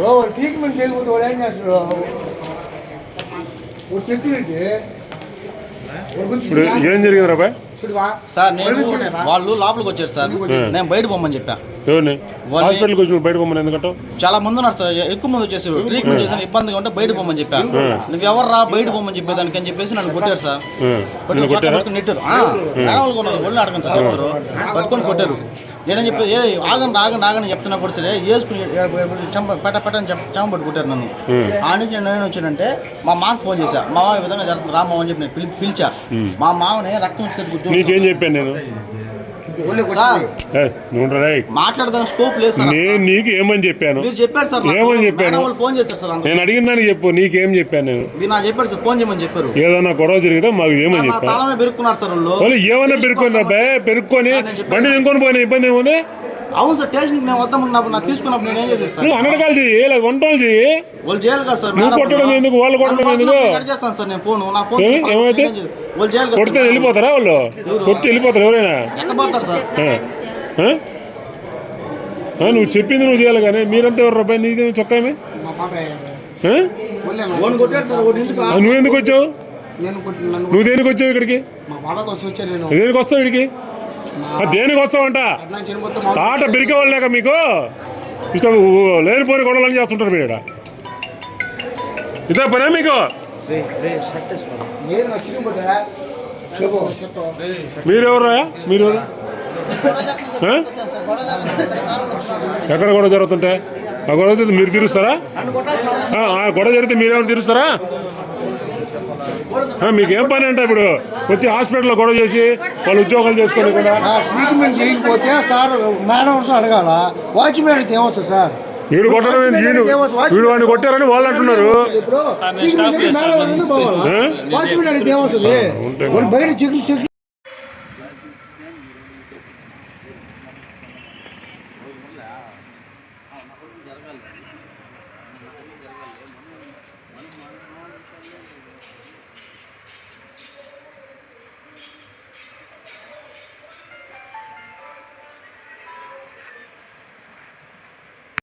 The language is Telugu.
ఓ ట్రీట్మెంట్ చేయకపోతే వాడు ఏం చేస్తాడు వాడు చెప్పినట్టు వాడు కొంచెం ఇప్పుడు ఏం జరిగింది రాబాయ్ చూడువా సార్ నేను వాళ్ళు లోపలికి వచ్చారు సార్. నేను బయట పోమని చెప్పా. హాస్పిటల్కి వచ్చి బయట చాలా మంది ఉన్నారు సార్. ఎక్కువ మంది వచ్చేసారు. ట్రీట్మెంట్ చేసిన ఇబ్బందిగా ఉంటే బయట పోమని చెప్పా. నువ్వు ఎవరు రా బయట పోమని చెప్పేదానికి అని చెప్పేసి నన్ను కొట్టారు సార్. నెట్టారు మేడం వాళ్ళు కొన్నారు ఒళ్ళు అడగండి సార్. పట్టుకొని కొట్టారు. నేనేం చెప్పి ఏ ఆగండి ఆగండి ఆగండి చెప్తున్నా కూడా సరే వేసుకుని చెంప పెట్ట పెట్టని చెంప చెంప పట్టు కొట్టారు నన్ను ఆ నుంచి నేను వచ్చానంటే మా మామకు ఫోన్ చేశా. మా విధంగా జరుగుతుంది రా మామ అని చెప్పి నేను పిలి పిలిచా. మా మామని రక్తం నీకేం చెప్పాను నేను? మాట్లాడదానికి స్కోప్ లేదు సార్ నేను నీకు ఏమని చెప్పాను? మీరు చెప్పారు సార్ నాకు. ఏమని చెప్పాను? వాళ్ళు ఫోన్ చేశారు సార్. నేను అడిగిన దానికి చెప్పు నీకేం చెప్పాను నేను? మీరు నాకు చెప్పారు సార్ ఫోన్ చేయమని చెప్పారు. ఏదన్నా గొడవ జరిగితే మాకు ఏమని చెప్పాను తాళమే పెరుక్కున్నారు సార్ వాళ్ళు. వాళ్ళు ఏమన్నా పెరుక్కొని రాబాయ్ పెరుక్కొని బండి ఇంకొని పోయిన ఇబ్బంది ఏముంది? అవును సార్ స్టేషన్కి నేను వద్దామన్నప్పుడు నాకు తీసుకున్నప్పుడు నేను ఏం చేసేది సార్? నువ్వు అనడకాలు చెయ్యి లేదా వంటలు చెయ్యి. వాళ్ళు చేయాలి కదా సార్ నువ్వు కొట్టడం. ఎందుకు? వాళ్ళు కొట్టడం ఎందుకు? కట్ చేస్తాను సార్ నేను ఫోన్. నా ఫోన్ ఏమైతే? వాళ్ళు చేయాలి కదా కొడితే. వెళ్ళిపోతారా వాళ్ళు? కొట్టి వెళ్ళిపోతారు ఎవరైనా? ఎక్కడ పోతారు సార్? నువ్వు చెప్పింది నువ్వు చేయాలి కానీ మీరంతా ఎవరు రబ్బాయి నీది చొక్కా ఏమి? మా పాప. ఆ? ఒళ్ళే ఫోన్ కొట్టారు సార్ ఒకటి ఎందుకు? ఆ, నువ్వు ఎందుకు వచ్చావు? నువ్వు దేనికి వచ్చావు ఇక్కడికి? దేనికి వస్తావు ఇక్కడికి? దేనికి వస్తావంట? తాట బిరికే వాళ్ళలేక మీకు? ఇష్టం లేనిపోని గొడవలని చేస్తుంటారు మీరు ఇక్కడ ఇదే పనే మీకు? మీరెవరా? మీరెవరు? ఎక్కడ గొడవ జరుగుతుంటే? ఆ గొడవ మీరు తీరుస్తారా? ఆ, గొడవ జరిగితే మీరెవరు తీరుస్తారా? మీకేం పని అంటే ఇప్పుడు వచ్చి హాస్పిటల్లో గొడవ చేసి వాళ్ళు ఉద్యోగాలు చేసుకొని కూడా ట్రీట్మెంట్ చేయకపోతే సార్ మేడం వస్తే అడగాల వాచ్మెన్కి ఏమొస్తుంది సార్? వీడు కొట్టడం ఏంది? వీడు వీడు వాడిని కొట్టారని వాళ్ళు అంటున్నారు? వాచ్మెన్ బయట చెక్